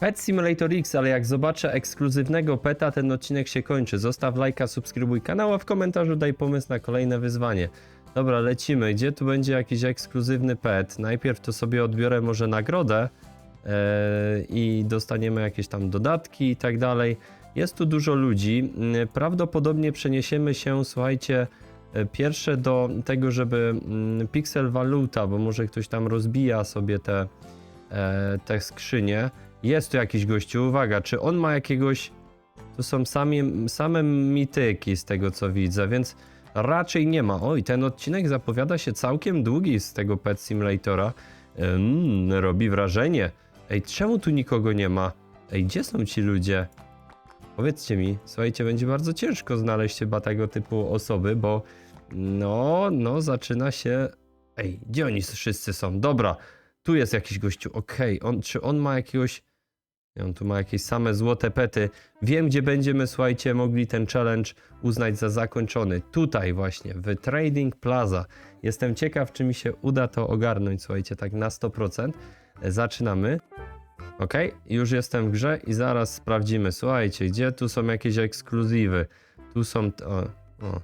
Pet Simulator X, ale jak zobaczę ekskluzywnego peta, ten odcinek się kończy. Zostaw lajka, subskrybuj kanał, a w komentarzu daj pomysł na kolejne wyzwanie. Dobra, lecimy. Gdzie tu będzie jakiś ekskluzywny pet? Najpierw to sobie odbiorę może nagrodę e, i dostaniemy jakieś tam dodatki i tak dalej. Jest tu dużo ludzi. Mm, Prawdopodobnie przeniesiemy się, słuchajcie, e, pierwsze do tego, żeby mm, Pixel Valuta, bo może ktoś tam rozbija sobie te, e, te skrzynie. Jest tu jakiś gościu, uwaga, czy on ma jakiegoś... To są sami, same mityki z tego co widzę, więc raczej nie ma. Oj, ten odcinek zapowiada się całkiem długi z tego Pet Simulatora. Mm, robi wrażenie. Ej, czemu tu nikogo nie ma? Ej, gdzie są ci ludzie? Powiedzcie mi, słuchajcie, będzie bardzo ciężko znaleźć chyba tego typu osoby, bo no, no, zaczyna się... Ej, gdzie oni wszyscy są? Dobra, tu jest jakiś gościu, okej, on, czy on ma jakiegoś... On tu ma jakieś same złote pety. Wiem, gdzie będziemy, słuchajcie, mogli ten challenge uznać za zakończony. Tutaj właśnie, w Trading Plaza. Jestem ciekaw, czy mi się uda to ogarnąć, słuchajcie, tak na 100%. Zaczynamy. Ok, już jestem w grze i zaraz sprawdzimy. Słuchajcie, gdzie tu są jakieś ekskluzywy? Tu są. O, o.